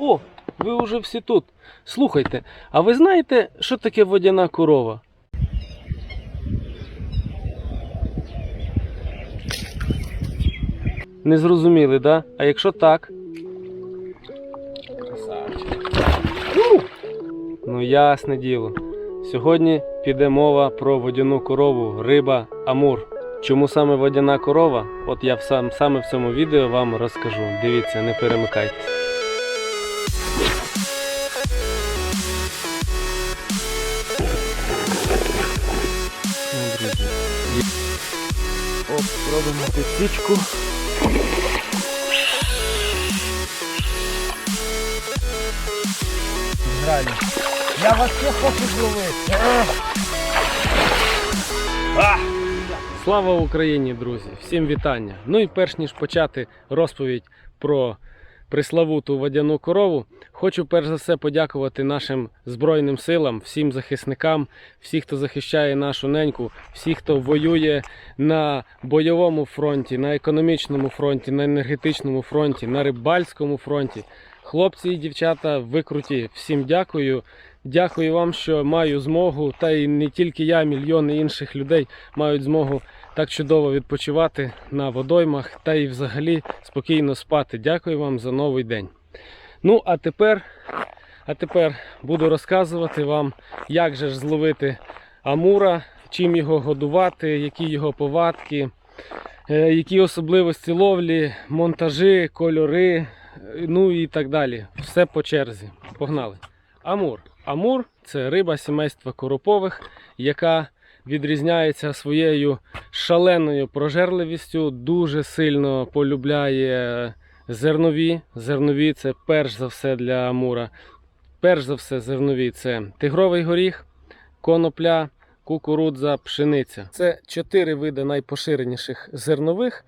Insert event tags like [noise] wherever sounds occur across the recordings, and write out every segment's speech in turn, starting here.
О, ви вже всі тут. Слухайте, а ви знаєте, що таке водяна корова? Не зрозуміли, да? А якщо так? Ну, ясне діло. Сьогодні піде мова про водяну корову, риба, амур. Чому саме водяна корова? От я сам, саме в цьому відео вам розкажу. Дивіться, не перемикайтесь. Робимо свічку. Реально. Я вас всіх хочу зловити. Слава Україні, друзі! Всім вітання! Ну і перш ніж почати розповідь про приславуту водяну корову, хочу перш за все подякувати нашим Збройним силам, всім захисникам, всіх, хто захищає нашу неньку, всіх, хто воює на бойовому фронті, на економічному фронті, на енергетичному фронті, на рибальському фронті. Хлопці і дівчата, ви круті. Всім дякую. Дякую вам, що маю змогу, та й не тільки я, мільйони інших людей мають змогу так чудово відпочивати на водоймах та й взагалі спокійно спати. Дякую вам за новий день. Ну, а тепер, а тепер буду розказувати вам, як же ж зловити амура, чим його годувати, які його повадки, е, які особливості ловлі, монтажі, кольори, ну і так далі. Все по черзі. Погнали. Амур. Амур це риба сімейства коропових, яка відрізняється своєю шаленою прожерливістю, дуже сильно полюбляє зернові. Зернові це перш за все для амура. Перш за все, зернові це тигровий горіх, конопля, кукурудза, пшениця. Це чотири види найпоширеніших зернових.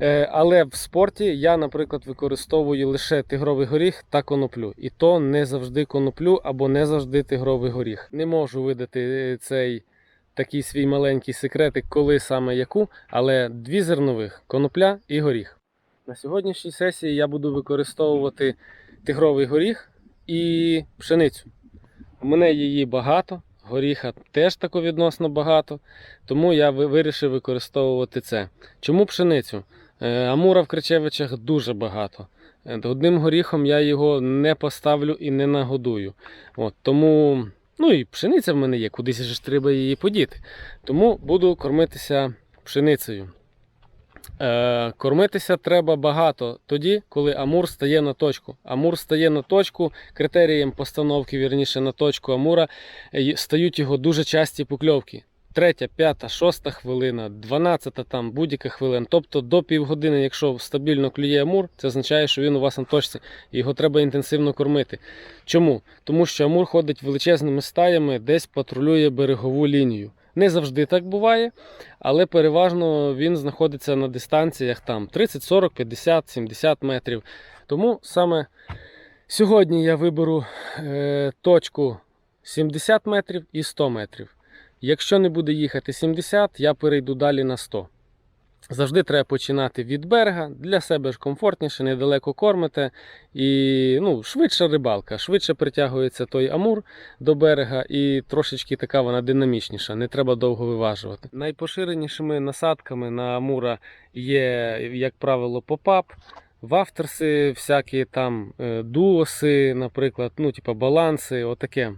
Е, Але в спорті я, наприклад, використовую лише тигровий горіх та коноплю. І то не завжди коноплю або не завжди тигровий горіх. Не можу видати е, цей такий свій маленький секретик, коли саме яку, але дві зернових конопля і горіх. На сьогоднішній сесії я буду використовувати тигровий горіх і пшеницю. У мене її багато, горіха теж тако відносно багато, тому я вирішив використовувати це. Чому пшеницю? Е, Амура в Кричевичах дуже багато. Е, Одним горіхом я його не поставлю і не нагодую. От, тому, ну і пшениця в мене є, кудись ж треба її подіти. Тому буду кормитися пшеницею. Е, кормитися треба багато тоді, коли Амур стає на точку. Амур стає на точку, критерієм постановки, вірніше на точку Амура е, стають його дуже часті покльовки. Третя, п'ята, шоста хвилина, дванадцята там будь-яка хвилина. Тобто до півгодини, якщо стабільно клює амур, це означає, що він у вас на точці, і його треба інтенсивно кормити. Чому? Тому що амур ходить величезними стаями, десь патрулює берегову лінію. Не завжди так буває, але переважно він знаходиться на дистанціях там 30, 40, 50, 70 метрів. Тому саме сьогодні я виберу е, точку 70 метрів і 100 метрів. Якщо не буде їхати 70, я перейду далі на 100. Завжди треба починати від берега, для себе ж комфортніше, недалеко кормите і ну, швидша рибалка, швидше притягується той амур до берега і трошечки така вона динамічніша, не треба довго виважувати. Найпоширенішими насадками на амура є, як правило, попап, вафтерси, всякі там е, дуоси, наприклад, ну, типу баланси, отаке.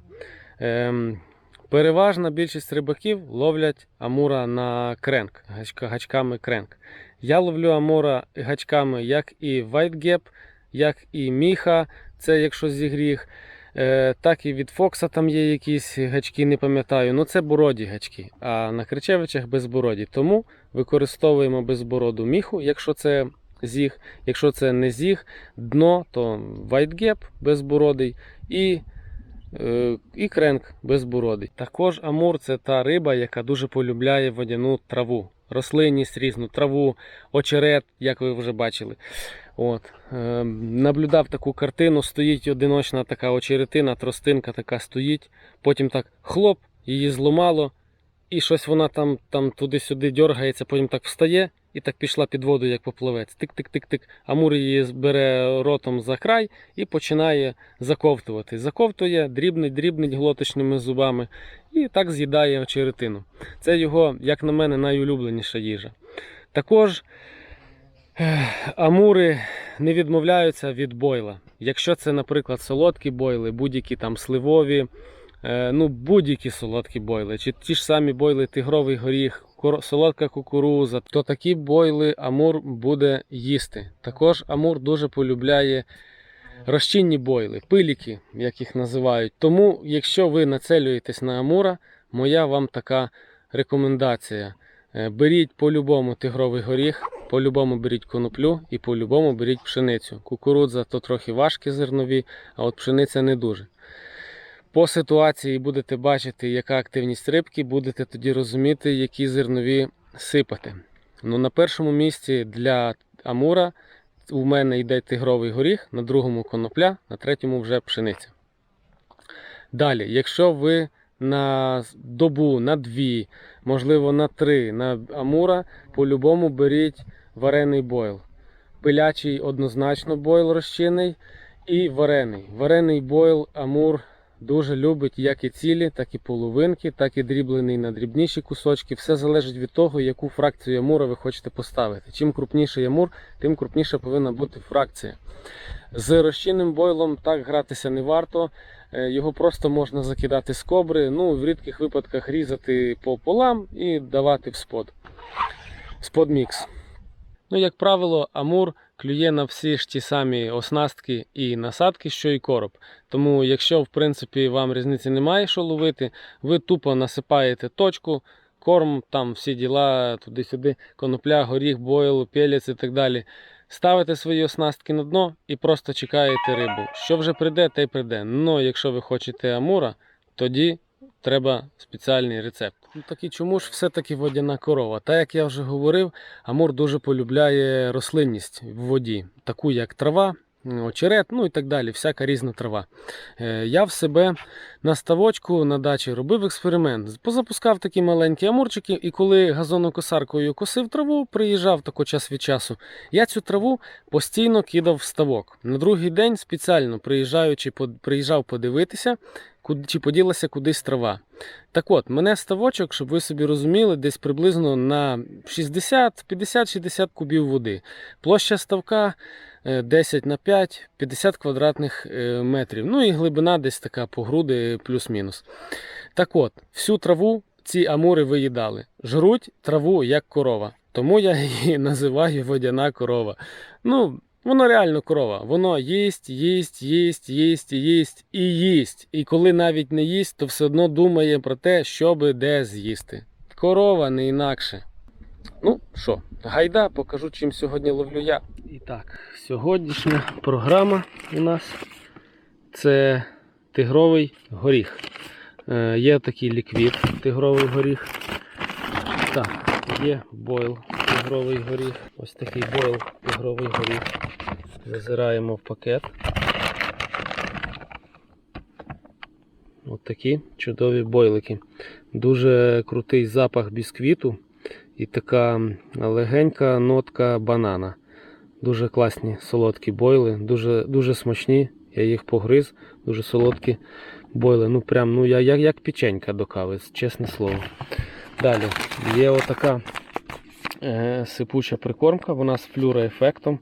Ем, Переважна більшість рибаків ловлять амура на кренк, гачками кренк. Я ловлю амура гачками як і вайтгеп, як і міха, це якщо зігріх, е, так і від Фокса там є якісь гачки, не пам'ятаю. Ну це бороді гачки, а на Кричевичах безбороді. Тому використовуємо безбороду міху, якщо це зіг. Якщо це не зіг, дно, то вайтгеп безбородий і і кренк безбородий. Також амур це та риба, яка дуже полюбляє водяну траву, рослинність різну, траву, очерет, як ви вже бачили. От. Е, наблюдав таку картину, стоїть одиночна така очеретина, тростинка така стоїть. Потім так хлоп, її зламало, і щось вона там, там туди-сюди дергається, потім так встає і так пішла під воду, як поплавець. Тик-тик-тик-тик. Амур її бере ротом за край і починає заковтувати. Заковтує, дрібнить, дрібнить глоточними зубами і так з'їдає очеретину. Це його, як на мене, найулюбленіша їжа. Також амури не відмовляються від бойла. Якщо це, наприклад, солодкі бойли, будь-які там сливові, ну будь-які солодкі бойли, чи ті ж самі бойли тигровий горіх, солодка кукуруза, то такі бойли амур буде їсти. Також амур дуже полюбляє розчинні бойли, пиліки, як їх називають. Тому, якщо ви нацелюєтесь на амура, моя вам така рекомендація. Е, Беріть по-любому тигровий горіх, по-любому беріть коноплю і по-любому беріть пшеницю. Кукурудза то трохи важкі зернові, а от пшениця не дуже. По ситуації будете бачити, яка активність рибки, будете тоді розуміти, які зернові сипати. Ну, на першому місці для амура у мене йде тигровий горіх, на другому конопля, на третьому вже пшениця. Далі, якщо ви на добу, на дві, можливо на три на амура, по-любому беріть варений бойл. Пилячий однозначно бойл розчинний і варений. Варений бойл амур дуже любить як і цілі, так і половинки, так і дріблений на дрібніші кусочки. Все залежить від того, яку фракцію амура ви хочете поставити. Чим крупніший амур, тим крупніша повинна бути фракція. З розчинним бойлом так гратися не варто. Е, Його просто можна закидати з кобри, ну в рідких випадках різати пополам і давати в спод. Сподмікс. Ну, як правило, амур клює на всі ж ті самі оснастки і насадки, що і короб. Тому, якщо в принципі вам різниці немає, що ловити, ви тупо насипаєте точку, корм, там всі діла, туди-сюди, конопля, горіх, бойл, пелець і так далі. Ставите свої оснастки на дно і просто чекаєте рибу. Що вже прийде, те й прийде. Ну, якщо ви хочете амура, тоді треба спеціальний рецепт. Ну так і чому ж все-таки водяна корова? Та як я вже говорив, амур дуже полюбляє рослинність в воді, таку як трава, очерет, ну і так далі, всяка різна трава. Е, Я в себе на ставочку на дачі робив експеримент. Позапускав такі маленькі амурчики, і коли газонокосаркою косив траву, приїжджав тако час від часу. Я цю траву постійно кидав в ставок. На другий день спеціально приїжджаючи, приїжджав подивитися, чи поділася кудись трава. Так от, мене ставочок, щоб ви собі розуміли, десь приблизно на 60, 50-60 кубів води. Площа ставка е, 10 на 5, 50 квадратних е, метрів. Ну і глибина десь така по груди плюс-мінус. Так от, всю траву ці амури виїдали. Жруть траву як корова. Тому я її [laughs] називаю водяна корова. Ну, воно реально корова. Воно їсть, їсть, їсть, їсть, їсть і їсть. І коли навіть не їсть, то все одно думає про те, щоби де з'їсти. Корова не інакше. Ну що, гайда, покажу, чим сьогодні ловлю я. І так, сьогоднішня програма у нас це тигровий горіх. Е, є такий ліквід тигровий горіх. Так, є бойл тигровий горіх. Ось такий бойл тигровий горіх. Зазираємо в пакет. Ось такі чудові бойлики. Дуже крутий запах бісквіту і така легенька нотка банана. Дуже класні солодкі бойли, дуже, дуже смачні. Я їх погриз, дуже солодкі бойли. Ну прям, ну я як, як печенька до кави, чесне слово. Далі є отака сипуча прикормка, вона з флюроефектом,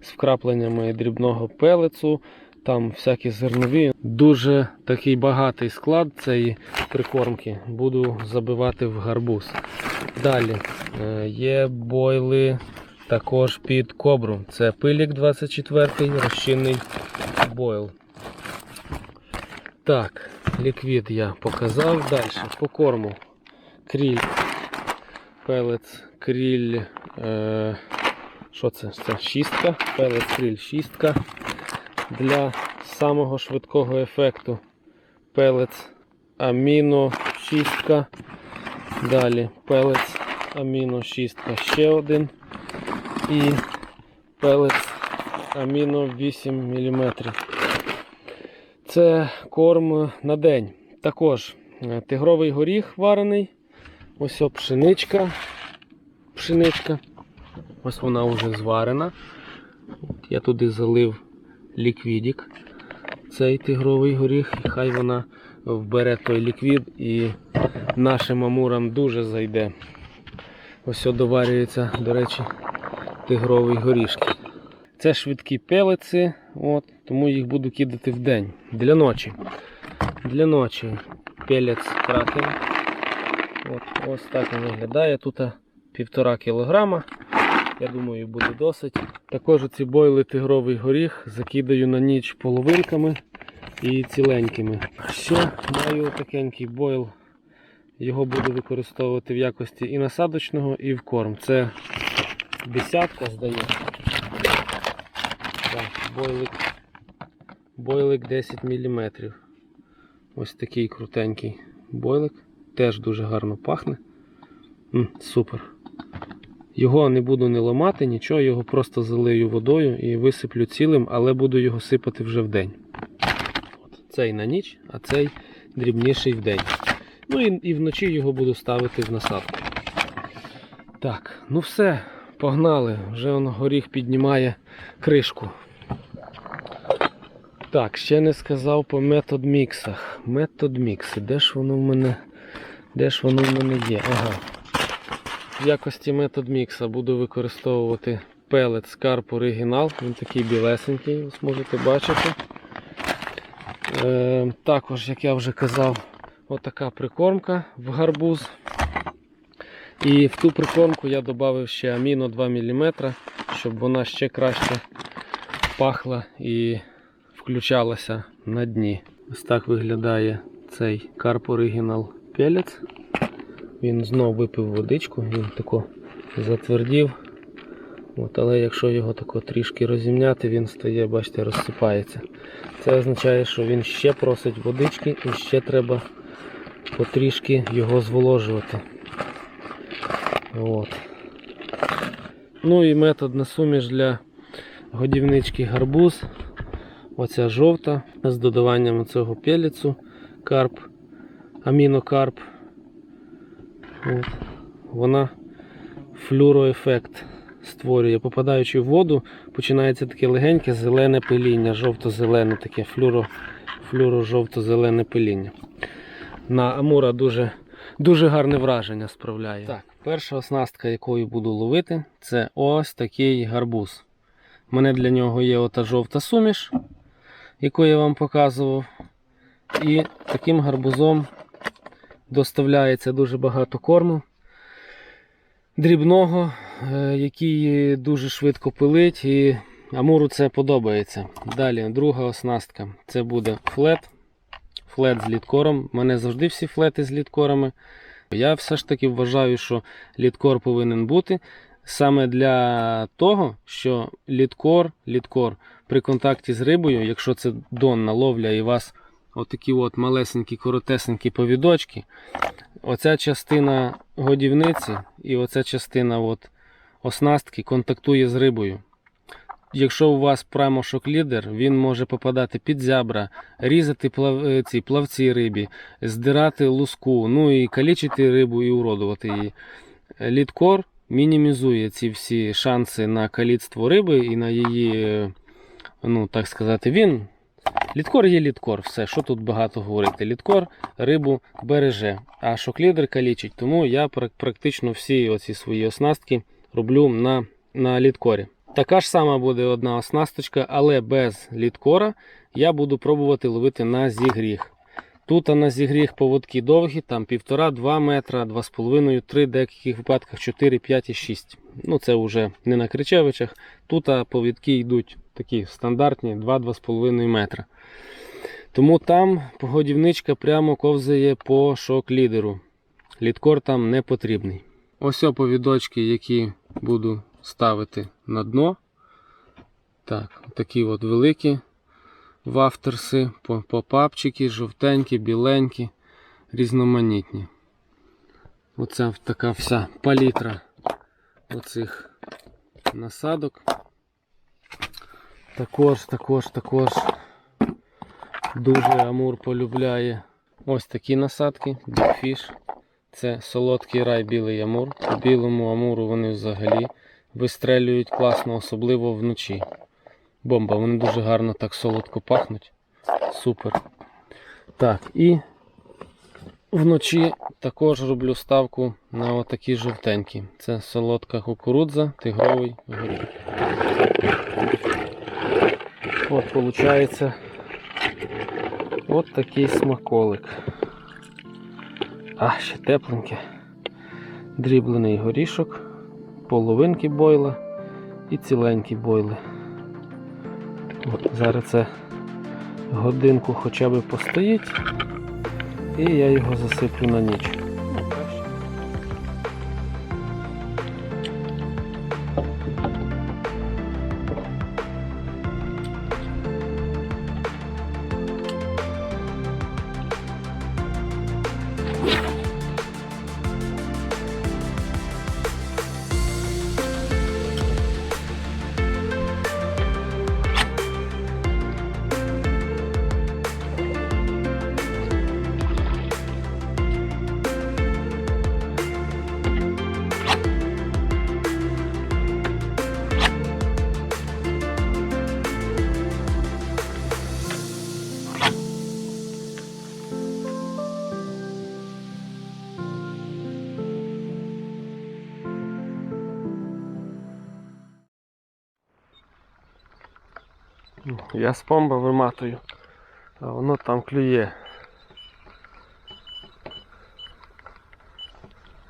з вкрапленнями дрібного пелецу, там всякі зернові. Дуже такий багатий склад цієї прикормки. Буду забивати в гарбуз. Далі е, є бойли також під кобру. Це пилік 24 розчинний бойл. Так, ліквід я показав. Далі по корму. Кріль, пелець, кріль. Е, що це? Це шістка, пелець, кріль, шістка. Для самого швидкого ефекту. Пелець аміно шістка. Далі пелець аміно шістка ще один. І пелець аміно 8 мм. Це корм на день. Також е, тигровий горіх варений, Ось о, пшеничка. Пшеничка. Ось вона вже зварена. Я туди залив ліквідік. Цей тигровий горіх, і хай вона вбере той ліквід і нашим амурам дуже зайде. Ось доварюється, до речі, тигровий горішки. Це швидкі пелиці, от, тому їх буду кидати в день. Для ночі. Для ночі пелець кракен. От, ось так він виглядає. Тут півтора кілограма. Я думаю, буде досить. Також ці бойли тигровий горіх закидаю на ніч половинками і ціленькими. Ще маю такенький бойл. Його буду використовувати в якості і насадочного, і в корм. Це десятка, здається. Бойлик. Бойлик 10 мм. Ось такий крутенький бойлик. Теж дуже гарно пахне. М, супер. Його не буду не ламати, нічого, його просто залию водою і висиплю цілим, але буду його сипати вже в день. Цей на ніч, а цей дрібніший в день. Ну і, і вночі його буду ставити в насадку. Так, ну все, погнали. Вже воно горіх піднімає кришку. Так, ще не сказав по метод міксах. Метод мікси. Де ж воно в мене? Де ж воно в мене є? Ага. В якості метод мікса буду використовувати пелет Scarp Original. Він такий білесенький, ось можете бачити. Е, також, як я вже казав, отака прикормка в гарбуз. І в ту прикормку я додав ще аміно 2 мм, щоб вона ще краще пахла і включалася на дні. Ось так виглядає цей Carp Original пелець. Він знов випив водичку, він тако затвердів. От, але якщо його тако трішки розімняти, він стає, бачите, розсипається. Це означає, що він ще просить водички і ще треба потрішки його зволожувати. От. Ну і метод на суміш для годівнички гарбуз. Оця жовта з додаванням цього пеліцу карп, амінокарп. От. Вона флюроефект створює. Попадаючи в воду, починається таке легеньке зелене пиління, жовто-зелене, таке флюро, флюро-жовто-зелене пиління. На Амура дуже, дуже гарне враження справляє. Так, перша оснастка, якою буду ловити, це ось такий гарбуз. У мене для нього є ота жовта суміш, яку я вам показував. І таким гарбузом доставляється дуже багато корму дрібного, е, який дуже швидко пилить, і Амуру це подобається. Далі, друга оснастка це буде флет. Флет з літкором. У мене завжди всі флети з літкорами. Я все ж таки вважаю, що літкор повинен бути саме для того, що літкор, літкор при контакті з рибою, якщо це донна ловля і вас отакі от малесенькі, коротесенькі повідочки, оця частина годівниці і оця частина от оснастки контактує з рибою. Якщо у вас прамошок лідер, він може попадати під зябра, різати плав... е, ці плавці рибі, здирати луску, ну і калічити рибу і уродувати її. Лідкор мінімізує ці всі шанси на каліцтво риби і на її, е, ну так сказати, він. Лідкор є лідкор, все, що тут багато говорити. Лідкор рибу береже, а шоклідер калічить. Тому я практично всі оці свої оснастки роблю на, на лідкорі. Така ж сама буде одна оснасточка, але без лідкора я буду пробувати ловити на зігріх. Тут на зігріх поводки довгі, там 1,5-2 метра, 2,5, 3, в деяких випадках 4, 5 і 6. Ну це вже не на кричевичах. Тут повідки йдуть такі стандартні 2-2,5 метра. Тому там годівничка прямо ковзає по шок-лідеру. Лідкор там не потрібний. Ось повідочки, які буду ставити на дно. Так, такі от великі вафтерси, по- попапчики, жовтенькі, біленькі, різноманітні. Оце така вся палітра оцих насадок. Також, також, також дуже Амур полюбляє ось такі насадки, Fish. Це солодкий рай білий амур. Білому амуру вони взагалі вистрелюють класно, особливо вночі. Бомба, вони дуже гарно так солодко пахнуть. Супер. Так, і вночі також роблю ставку на отакі жовтенькі. Це солодка кукурудза, тигровий горіх. От виходить от такий смаколик. А, ще тепленьке. Дріблений горішок, половинки бойла і ціленькі бойли. От, зараз це годинку хоча б постоїть, і я його засиплю на ніч. Я з помба виматую, а воно там клює.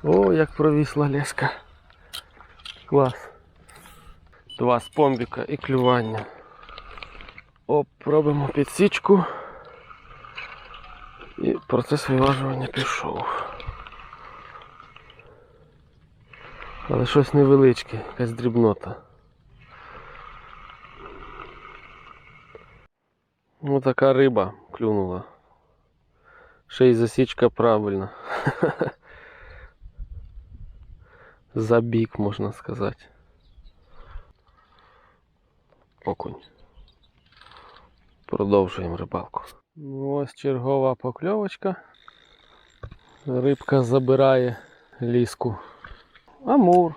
О, як провісла леска. Клас. Два спомбіка і клювання. Оп, робимо підсічку. І процес виважування пішов. Але щось невеличке, якась дрібнота. Ну така риба клюнула. Ще й засічка правильна. [laughs] Забік, можна сказати. Окунь. Продовжуємо рибалку. Ну, ось чергова покльовочка. Рибка забирає ліску. Амур.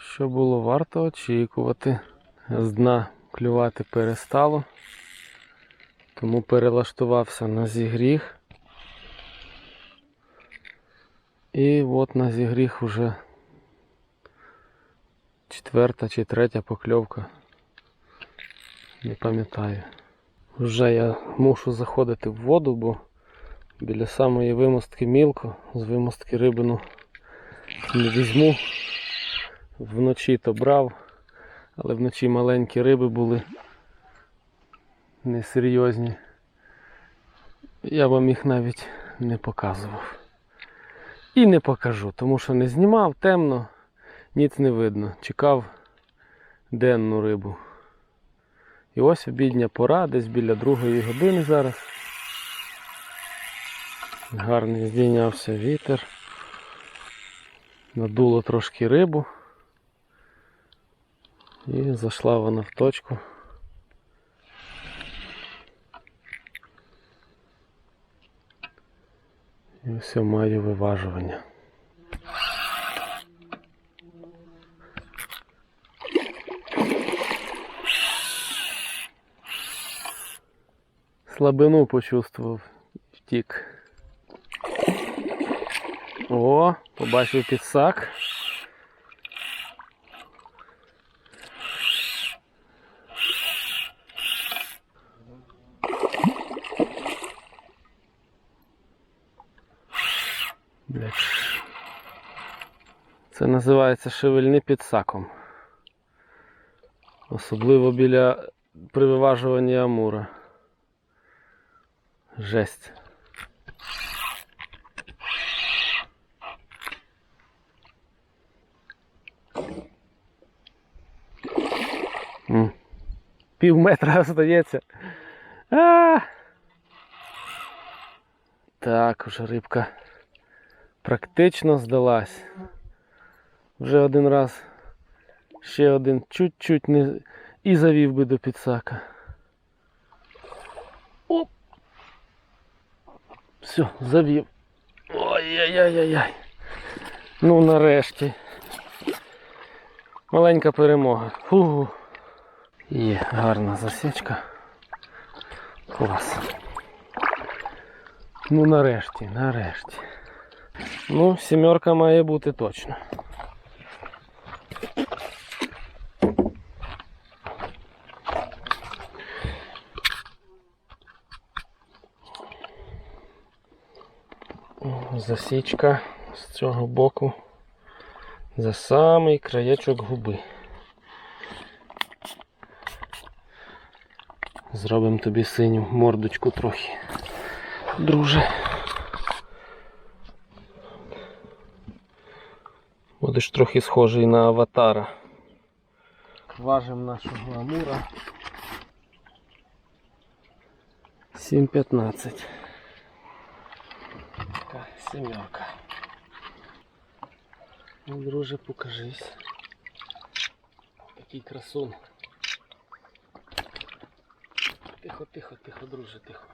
Що було варто очікувати. З дна клювати перестало, тому перелаштувався на зігріх. І от на зігріх вже четверта чи третя покльовка. Не пам'ятаю. Вже я мушу заходити в воду, бо біля самої вимостки мілко, з вимостки рибину не візьму. Вночі то брав. Але вночі маленькі риби були несерйозні. Я вам їх навіть не показував. І не покажу, тому що не знімав, темно, ніц не видно. Чекав денну рибу. І ось обідня пора, десь біля другої години зараз. Гарний здійнявся вітер. Надуло трошки рибу. І зайшла вона в точку. І все маю виважування. Слабину почувствував, втік. О, побачив підсак. Це називається шевельни під саком. Особливо біля прививажування амура. Жесть. Пів метра [laughs] остається. Так, вже рибка практично здалась. Вже один раз, ще один чуть-чуть не і завів би до підсака. Оп! Все, завів. Ой-яй-яй-яй. Ну нарешті. Маленька перемога. Фу. Є гарна засічка. Клас. Ну нарешті, нарешті. Ну, сімерка має бути точно. Засічка з цього боку за самий краєчок губи. Зробимо тобі синю мордочку трохи. Друже. Будеш трохи схожий на аватара. Важимо нашого амура. 7.15. Така сімерка. Ну, друже, покажись. Такий красун. Тихо, тихо, тихо, друже, тихо.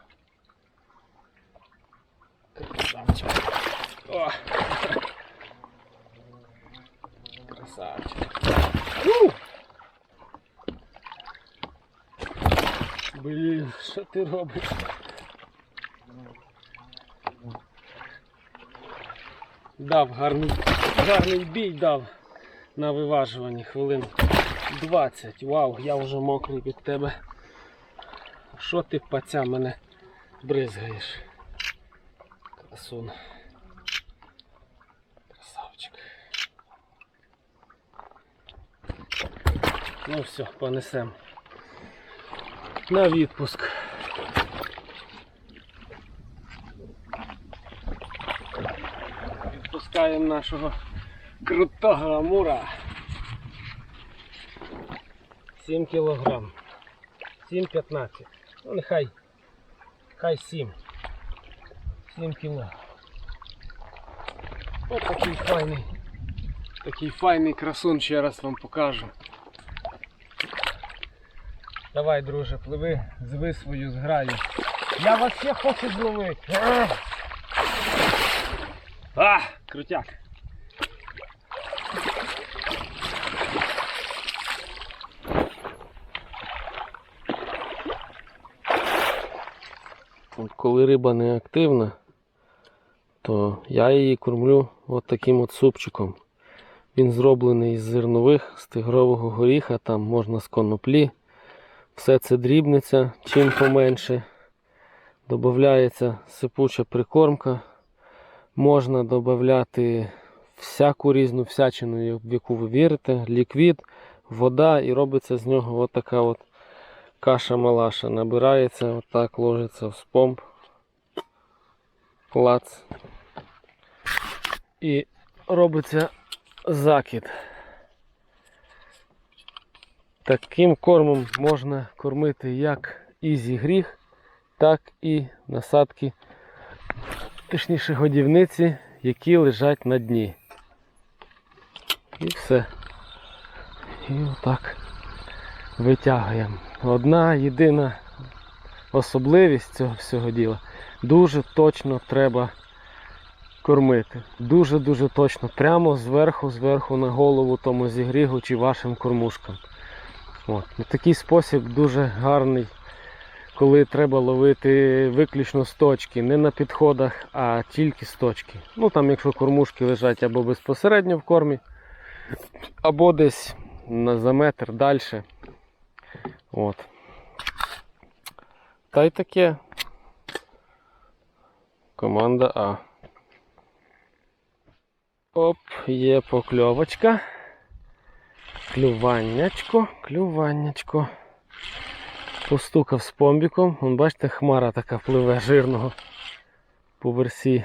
Красавчик. О! Красавчик. У! Блін, що ти робиш? Дав гарний, гарний бій дав на виважуванні хвилин 20. Вау, я вже мокрий від тебе. Що ти паця мене бризгаєш? Красун. Красавчик. Ну все, понесем. На відпуск. Відпускаємо нашого крутого амура. 7 кілограм. 7-15. Ну нехай. Хай 7. 7 кіло. Ось такий файний. Такий файний красун ще раз вам покажу. Давай, друже, пливи, зви свою зграю. Я вас всіх хочу зловити. А, крутяк. Коли риба не активна, то я її кормлю от таким от супчиком. Він зроблений із зернових, з тигрового горіха, там можна з коноплі. Все це дрібниться, чим поменше. Додається сипуча прикормка. Можна додати всяку різну всячину, в яку ви вірите, ліквід, вода, і робиться з нього от така от каша-малаша. Набирається, отак ложиться в спомб. Клац. І робиться закид. Таким кормом можна кормити як ізі гріх, так і насадки, точніше годівниці, які лежать на дні. І все. І отак витягуємо. Одна єдина особливість цього всього діла. Дуже точно треба кормити. Дуже-дуже точно. Прямо зверху, зверху на голову тому зігрігу чи вашим кормушкам. От. Ну, Такий спосіб дуже гарний, коли треба ловити виключно з точки, не на підходах, а тільки з точки. Ну там, якщо кормушки лежать або безпосередньо в кормі, або десь за метр далі. От. Та й таке. Команда А. Оп, є покльовочка. Клюваннячко, клюваннячко. Постукав з помбіком. Вон, бачите, хмара така пливе жирного по версі.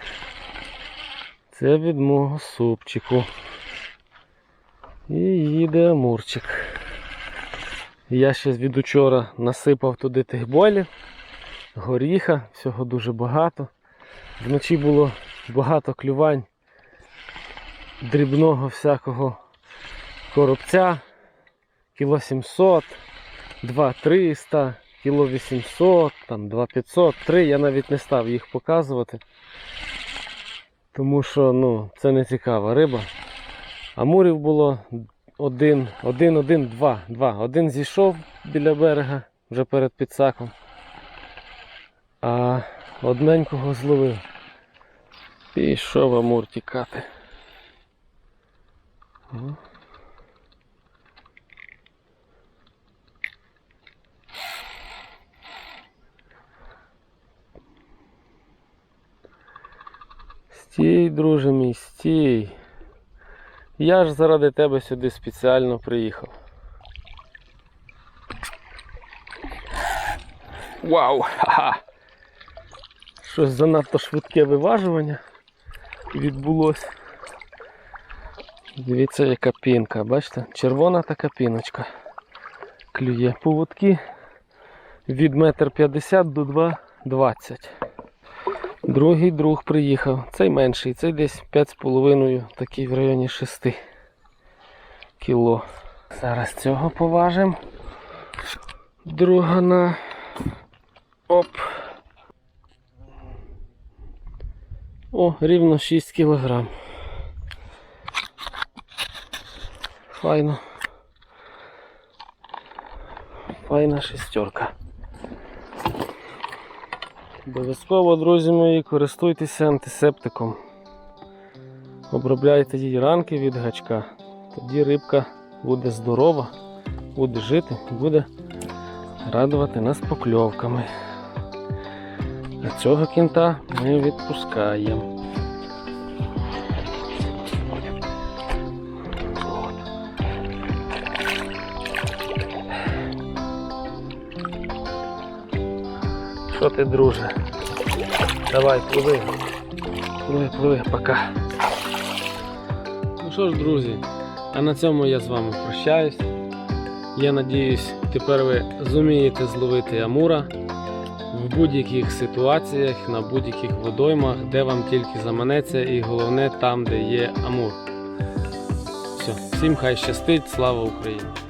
Це від мого супчику. І їде амурчик. Я ще від учора насипав туди тих болів, горіха, всього дуже багато. Вночі було багато клювань дрібного всякого коробця. Кіло 700, 2 300, кіло 800, там 2500, 3, я навіть не став їх показувати. Тому що ну, це не цікава риба. Амурів було один, один, один, два, два. Один зійшов біля берега вже перед підсаком, а одненького зловив. Пішов Амур тікати. Стій, друже мій, стій. Я ж заради тебе сюди спеціально приїхав. Вау! Ха-ха! Щось занадто швидке виважування відбулося. Дивіться, яка пінка, бачите? Червона така піночка. Клює поводки від 1,50 м до 2,20 Другий друг приїхав. Цей менший, цей десь 5,5, такий в районі 6 кіло. Зараз цього поважимо. Друга на оп. О, рівно 6 кілограм. Файно. Файна шестерка. Обов'язково, друзі мої, користуйтеся антисептиком. Обробляйте її ранки від гачка. Тоді рибка буде здорова, буде жити, буде радувати нас покльовками. А цього кінта ми відпускаємо. Що ти, друже? Давай, пливи. Пливи, пливи, пока. Ну що ж, друзі, а на цьому я з вами прощаюсь. Я надіюсь, тепер ви зумієте зловити амура в будь-яких ситуаціях, на будь-яких водоймах, де вам тільки заманеться, і головне там, де є амур. Все, всім хай щастить, слава Україні!